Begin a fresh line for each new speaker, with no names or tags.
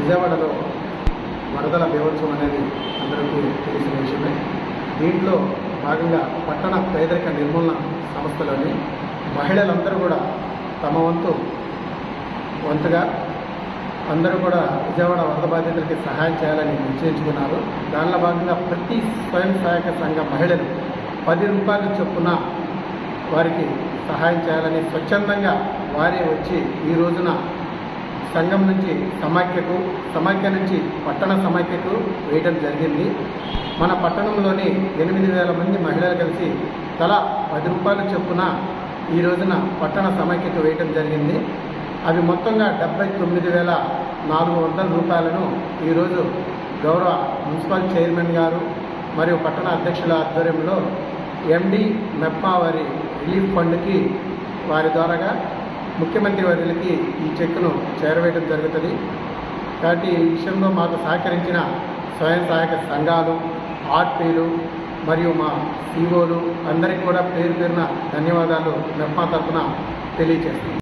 విజయవాడలో వరదల బీభత్సం అనేది అందరికీ తెలిసిన విషయమే. దీంట్లో భాగంగా పట్టణ పేదరిక నిర్మూలన సంస్థలోని మహిళలందరూ కూడా తమ వంతు వంతుగా అందరూ కూడా విజయవాడ వరద బాధితులకి సహాయం చేయాలని నిశ్చయించుకున్నారు. దానిలో భాగంగా ప్రతి స్వయం సహాయక సంఘ మహిళలు పది రూపాయల చొప్పున వారికి సహాయం చేయాలని స్వచ్ఛందంగా వారే వచ్చి ఈ రోజున సంఘం నుంచి సమాఖ్యకు సమాఖ్య నుంచి పట్టణ సమాఖ్యకు వేయడం జరిగింది. మన పట్టణంలోని ఎనిమిది వేల మంది మహిళలు కలిసి తలా పది రూపాయల చొప్పున ఈ రోజున పట్టణ సమాఖ్యకు వేయడం జరిగింది. అవి మొత్తంగా డెబ్బై తొమ్మిది వేల నాలుగు వందల రూపాయలను ఈరోజు గౌరవ మున్సిపల్ చైర్మన్ గారు మరియు పట్టణ అధ్యక్షుల ఆధ్వర్యంలో ఎండి మెప్పా వారి రిలీఫ్ ఫండ్కి వారి ద్వారాగా ముఖ్యమంత్రి వర్యులకి ఈ చెక్కును చేరవేయడం జరుగుతుంది. కాబట్టి ఈ విషయంలో మాకు సహకరించిన స్వయం సహాయక సంఘాలు ఆర్పీలు మరియు మా సీఓలు అందరికీ కూడా పేరు పేరున ధన్యవాదాలు. నిర్మా తరఫున తెలియజేస్తున్నాం.